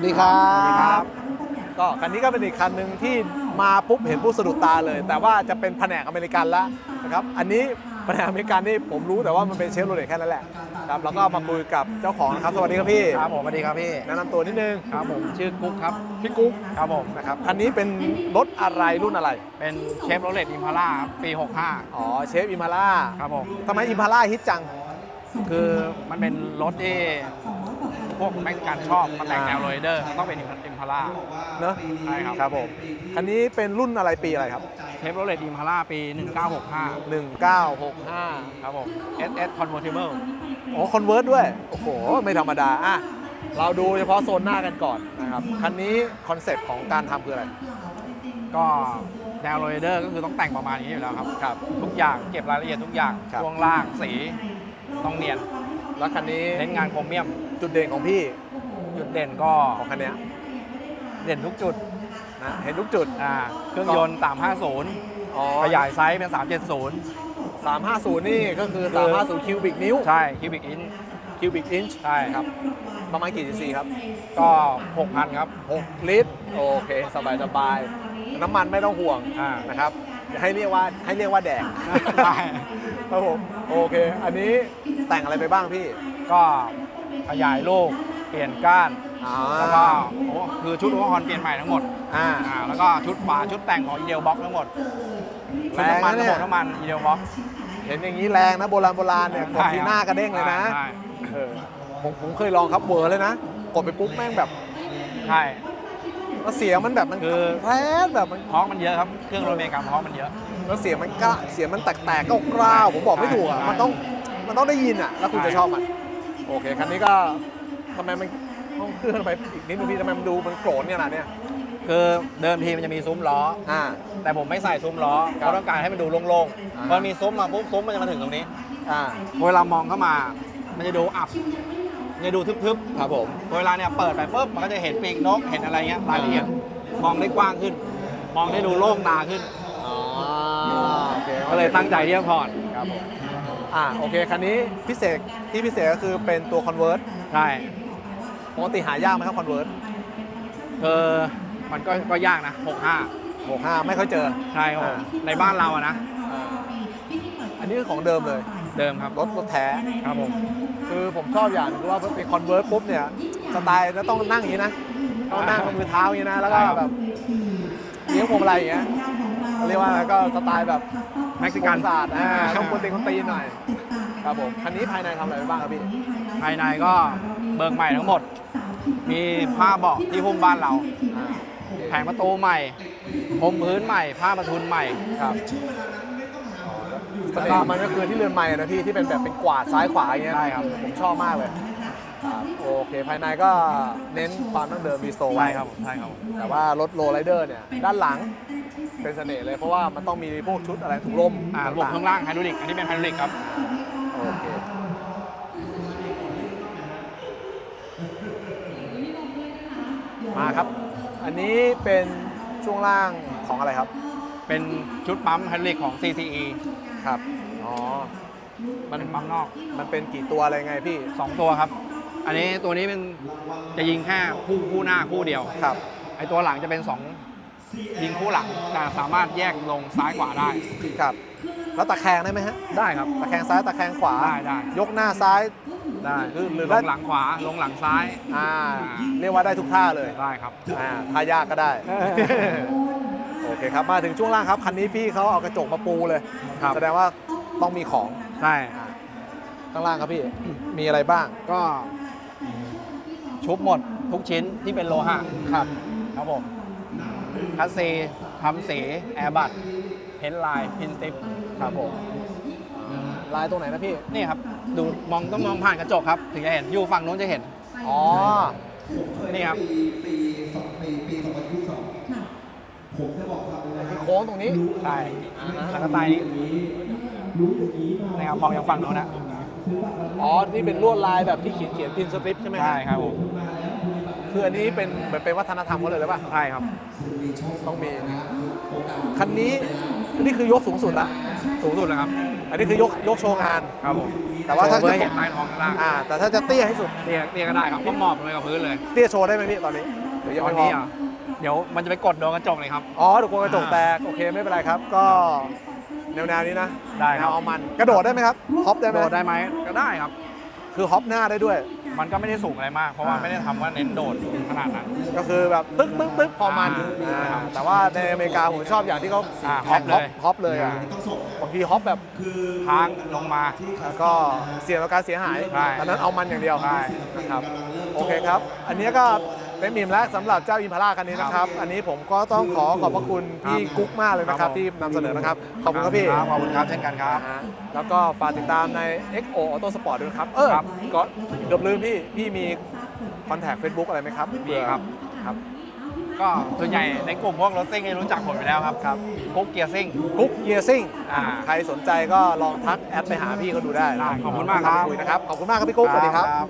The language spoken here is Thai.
สวัสดีครับสวัสดีครับก็คันนี้ก็เป็นอีกคันหนึ่งที่มาปุ๊บเห็นปุ๊บสะดุดตาเลย แต่ว่าจะเป็นแผนกอเมริกันแล้วนะครับอันนี้แผนกอเมริกันนี่ผมรู้แต่ว่ามันเป็นเชฟโรเลตแค่นั้นแหละครับแล้วก็มาคุยกับเจ้าของนะครับสวัสดีครับพี่ครับผมสวัสดีครับพี่แนะนำตัวนิดนึงครับผมชื่อกุ๊กครับพี่กุ๊กครับผมนะครับคันนี้เป็นรถอะไรรุ่นอะไร เป็นเชฟโรเลตอิมพาร่าปีอ๋อเชฟอิมพาร่า65ครับผมทำไมอิมพาร่าฮิตจังคือมันเป็นรถที่ พวกเม็กซิกันชอบมาแต่งแนวโรยเดอร์ต้องเป็นอิมพาร่า เนอะใช่ครับ ครับผม คันนี้เป็นรุ่นอะไรปีอะไรครับ เชฟโรเลตอิมพาร่าปี 1965 1965 ครับผม SS Convertible โอ้คอนเวิร์ตด้วย โอ้โห ไม่ธรรมดาอะเราดูเฉพาะโซนหน้ากันก่อนนะครับ คันนี้คอนเซปต์ของการทำคืออะไร ก็แนวโรยเดอร์ก็คือต้องแต่งประมาณนี้อยู่แล้วครับ ครับ ทุกอย่างเก็บรายละเอียดทุกอย่างครับ ช่วงล่างสีต้องเนียน แล้วคันนี้เน้นงานโครเมียม จุดเด่นของพี่จุดเด่นก็ของคันเนี้ยเด่นทุกจุดนะเห็นทุกจุด อ่าเครื่องยนต์350อ๋อขยายไซส์เป็น 370 350 นี่ก็คือคือ 350 คิวบิกนิ้ว ใช่คิวบิกอินคิวบิกอินช์ใช่ครับ ประมาณกี่ซีซีครับ ก็ 6,000 ครับ 6 ลิตร โอเค สบายสบาย น้ำมันไม่ต้องห่วงอ่า นะครับให้เรียกว่าให้เรียกว่าแดกได้ครับผมโอเค อันนี้แต่งอะไรไปบ้างพี่ก็ขยายลูกเปลี่ยนก้าน อ่าแล้วก็โอ้คือชุดอุปกรณ์เปลี่ยนใหม่ทั้งหมดอ่า อ่าแล้วก็ชุดฝาชุดแต่งของอีเดลบ็อกทั้งหมดชุดแรงน้ำมันนะระเนี่บยบน้ำมันอีเดลบ็อกเห็นอย่างนี้แรงนะโบราณโบราณเนี่ยกดทีหน้ากระเด้งเลยนะใช่เออผมผมเคยลองครับเวอร์เลยนะ กดไปปุ๊บแม่งแบบ ใช่ แล้วเสียงมันแบบมันคือ แพ้แบบมันท้องมันเยอะครับ เครื่องรถอเมริกันท้องมันเยอะ แล้วเสียงมันกล้าเสียงมันแตกแตกๆกล้าวๆผมบอกไม่ถูกอะใช่ มันต้องมันต้องได้ยินอะ แล้วคุณใช่จะชอบมัน โอเคคันนี้ก็ทำไมมันต้องเคลื่อนไปอีกนิดนึงพี่ทำไมมันดูมันโกรธเนี่ยนะเนี่ยคือเดิมทีมันจะมีซุ้มล้อ อ่า แต่ผมไม่ใส่ซุ้มล้อครับเพราะต้องการให้มันดูโล่งอ่า ๆพอมีซุ้มมาปุ๊บซุ้มมันจะมาถึงตรงนี้ อ่า เวลามองเข้ามา มันจะดูอับมัน จะดูทึบครับผมๆเวลาเนี่ยเปิดไปปุ๊บมันก็จะเห็นปีกนกเห็นอะไรเงี้ยรายละเอียดมองได้กว้างขึ้น มองได้ดูโล่งตาขึ้นอ๋อโอเคก็เลยตั้งใจที่จะถอดครับผมอ่าโอเคคันนี้พิเศษที่พิเศษก็คือเป็นตัวคอนเวิร์ตใช่ปกติหายากไหมครับคอนเวิร์ตคือมันก็ก็ยากนะหกห้าไม่ค่อยเจอ65ใช่ครับผมอ่าในบ้านเราอะนะอ่าอันนี้คือของเดิมเลย เดิมครับ รถรถแท้ครับผม คือผมชอบอย่างหนึงคือว่าเป็นคอนเวิร์ตปุ๊บเนี่ยสไตล์แล้วต้องนั่งอย่างนี้นะต้องนั่งกับมือเท้าอย่างนี้นะแล้วก็ใช่ครับแบบเลี้ยงพวงมาลัยอย่างเงี้ยเรียกว่าอะไรก็สไตล์แบบเม็กซิกัน ศาสตร์อ่าต้องกวนตีนคนตีนหน่อยครับผมคันนี้ภายในทำอะไรไปบ้างครับพี่ภายในก็เบิกใหม่ทั้งหมด มีผ้าเบาะที่หุ้มบ้านเรา อ่าแผงประตูใหม่พรมพื้นใหม่ ผ้าประทุนใหม่ ครับเสน่ห์มันก็คือที่เรือนไม้นะพี่ที่เป็นแบบเป็นกวาดซ้ายขวาอย่างเงี้ยใช่ครับ ผมชอบมากเลยครับโอเคภายในก็เน้นความตั้งเดิมมีโซไว้ใช่ครับผมใช่ครับผมแต่ว่ารถโรลไรเดอร์เนี่ยด้านหลังเป็นเสน่ห์เลยเพราะว่ามันต้องมีพวกชุดอะไรถุงลมอ่าระบบข้างล่างไฮดรอลิกอันนี้เป็นไฮดรอลิกครับโอเคมาครับ อันนี้เป็นช่วงล่างของอะไรครับ เป็นชุดปั๊มไฮดรอลิกของ CCE ครับ อ๋อ มันเป็นปั๊มนอกมันเป็นกี่ตัวอะไรไงพี่2ตัวครับ อันนี้ตัวนี้เป็นจะยิงแค่คู่คู่หน้าคู่เดียว ครับ ไอตัวหลังจะเป็น2ยิงคู่หลังแต่สามารถแยกลงซ้ายขวาได้ ครับ แล้วตะแคงได้ไหมฮะ ได้ครับ ตะแคงซ้ายตะแคงขวา ได้ได้ ยกหน้าซ้าย ได้คือหรือลได้งหลังขวาลงหลังซ้ายอ่า เรียกว่าได้ทุกท่าเลย ได้ครับ อ่าท่ายากก็ได้โอ เคครับ มาถึงช่วงล่างครับ คันนี้พี่เขาเอากระจกมาปูเลย ครับ แสดงว่าต้องมีของใช่อ่าข้างล่างครับพี่ มีอะไรบ้าง ก็ชุบหมดทุกชิ้นที่เป็นโลหะครับ ครับผมคัสซีทำสีแอร์บัตเพ้นลายพินสติปครับผมลายตรงไหนนะพี่ นี่ครับ ดูมองต้องมองผ่านกระจกครับ ถึงจะเห็นอยู่ฝั่งนู้นจะเห็น อ๋อ นี่ครับ คือโค้งตรงนี้ใช่แล้วก็ใต้นี้นะครับมองอย่างฝั่งนู้นนะ อ๋อที่เป็นลวดลายแบบที่เขียนเขียนพินสตริปใช่ไหมฮะใช่ครับผมคืออันนี้เป็นเหมือนเป็นวัฒนธรรมเขาเลยหรือเปล่าใช่ครับ ต้องมี คันนี้อันนี้คือยกสูงสุดละสูงสุดแล้วครับ อันนี้คือยกยกโชว์งาน ครับผมคแต่ว่าถ้าเพื่จะอเห็นใต้ท้องข้างล่างอ่า แต่ถ้าจะเตี้ยให้สุดเรียกเรียกก็ได้ครับก็หมอบลงไปกับพื้นเลย เตี้ยโชว์ได้ไหมพี่ตอนนี้หรือยังตอไม่นพอนี้อะ เดี๋ยวมันจะไปกดโดนกระจกเลยครับ อ๋อเดี๋ยวกลัวกระจกแตกโอเคไม่เป็นไรครับ ก็แนวๆนี้นะได้ครับ แนวเอามันกระโดดได้ไหมครับฮอปได้ไหมโดดได้ไหมก็ได้ครับ คือฮอปหน้าได้ด้วย มันก็ไม่ได้สูงอะไรมาก เพราะว่าไม่ได้ทำว่าเน้นโดดขนาดนั้น ก็คือแบบตึ๊กตึ๊กตึ๊กพอมันอ่าอ่าแต่ว่าในอเมริกาผมชอบอย่างที่เขาอ่าแท็กฮอปเลย ฮอปเลยอะบางทีฮอปแบบค้างลงมา แล้วก็เสี่ยงต่อการเสียหายใช่อันนั้นเอามันอย่างเดียวใช่ นะครับโอเคครับ อันนี้ก็ เป็นมิมแล้วสำหรับเจ้าอิมพาร่าคันนี้นะครับ อันนี้ผมก็ต้องขอขอบพระคุณพี่กุ๊กมากเลยนะคครัรับบผมที่นำเสนอนะครับ ขอบคุณครับพี่ ขอบคุณครับเช่นกันครับ นะฮะแล้วก็ฝากติดตามใน XO Auto Sport ด้วยนะครับ เออครับ ก็เกือบลืมพี่ พี่มีคอนแทคเฟซบุ๊กอะไรไหมครับมีครับ ครับ ก็ส่วนใหญ่ในกลุ่มพวกรถซิ่งนี่รู้จักผมอยู่แล้วครับครับกุ๊กเกียร์ซิ่ง กุ๊กเยียซิ่งอ่าใครสนใจก็ลองทักแอดไปหาพี่เขาดูได้ได้ขอบคุณมากครับคุยนะครับ ขอบคุณมากครับพี่กุ๊กสวัสดีครับครับ